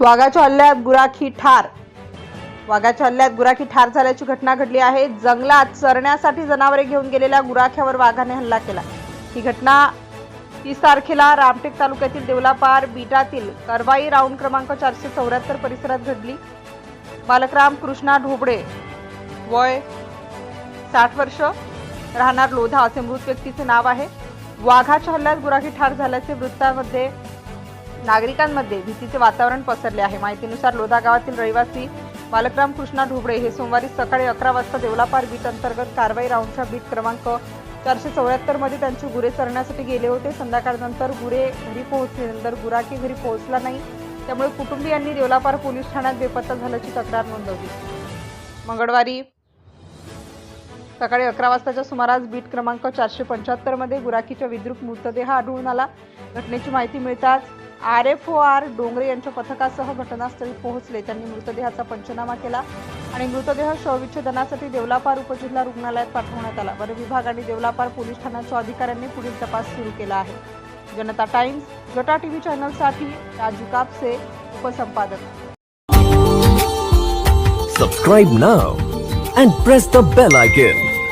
वाघाच्या हल्ल्यात गुराखी ठार. वाघाच्या हल्ल्यात गुराखी ठार झाल्याची घटना घडली आहे. जंगलात चरण्यासाठी जनावरे घेऊन गेलेल्या गुराख्यावर वाघाने हल्ला केला. ही घटना तीस तारखेला रामटेक तालुक्यातील देवलापार बीटातील करवाई राऊंड क्रमांक चारशे चौऱ्याहत्तर परिसरात घडली. बालकराम कृष्णा ढोबळे वय साठ वर्ष राहणार लोधा असे मृत व्यक्तीचे नाव आहे. वाघाच्या हल्ल्यात गुराखी ठार झाल्याचे वृत्तामध्ये नागरिकांमध्ये भीतीचे वातावरण पसरले आहे. माहितीनुसार लोधा गावातील रहिवासी बालकराम कृष्णा ढोबळे हे सोमवारी सकाळी अकरा वाजता देवलापार बीट अंतर्गत कारवाई राऊंडच्या बीट क्रमांक चारशे चौऱ्याहत्तरमध्ये त्यांची गुरे चरण्यासाठी गेले होते. संध्याकाळनंतर गुरे घरी पोहोचल्यानंतर गुराकी घरी पोहोचला नाही. त्यामुळे कुटुंबियांनी देवलापार पोलीस ठाण्यात बेपत्ता झाल्याची तक्रार नोंदवली. मंगळवारी सकाळी अकरा वाजताच्या सुमारास बीट क्रमांक चारशे पंच्याहत्तरमध्ये गुराखीच्या विद्रुप मृतदेह आढळून आला. घटनेची माहिती मिळताच R F O R Dongre यांच्या पथकासह घटनास्थळी पोहोचले. त्यांनी मृतदेहाचा पंचनामा केला आणि मृतदेह शवविच्छेदनासाठी देवलापार उपजिल्हा रुग्णालयात पाठवण्यात आला. वन विभाग आणि देवलापार पोलीस ठाण्याच्या अधिकाऱ्यांनी पुढील तपास सुरू केला आहे. जनता टाइम्स जटा टीव्ही चॅनलसाठी राजू कापसे उपसंपादक. Subscribe now and press the bell icon